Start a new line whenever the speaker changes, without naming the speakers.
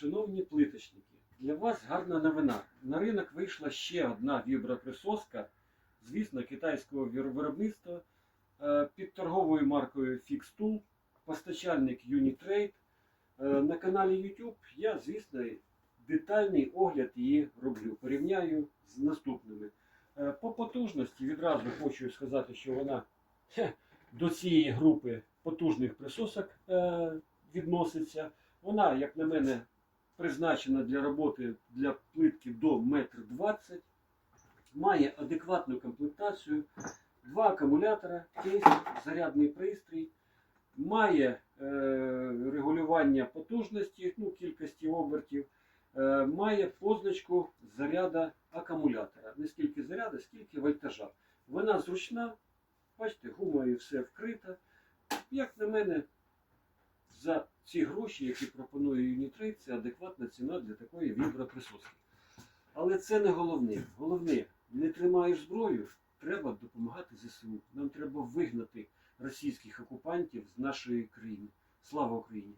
Шановні плиточники, для вас гарна новина. На ринок вийшла ще одна віброприсоска, звісно, китайського виробництва е, під торговою маркою Fixtool, постачальник Unitrade. Е, На каналі YouTube я, звісно, детальний огляд її роблю. Порівняю з наступними. Е, По потужності відразу хочу сказати, що вона до цієї групи потужних присосок відноситься. Вона, як на мене, призначена для роботи для плитки до 1,20 м, має адекватну комплектацію, два акумулятора, кейс, зарядний пристрій, має е, регулювання потужності, ну, кількості обертів, е, має позначку заряда акумулятора. Не скільки заряда, скільки вольтажа. Вона зручна, бачите, гумою все вкрита. Як на мене, за ці гроші, які пропонує Unitrade, це адекватна ціна для такої віброприсоски. Але це не головне. Головне, не тримаєш зброю, треба допомагати ЗСУ. Нам треба вигнати російських окупантів з нашої країни. Слава Україні!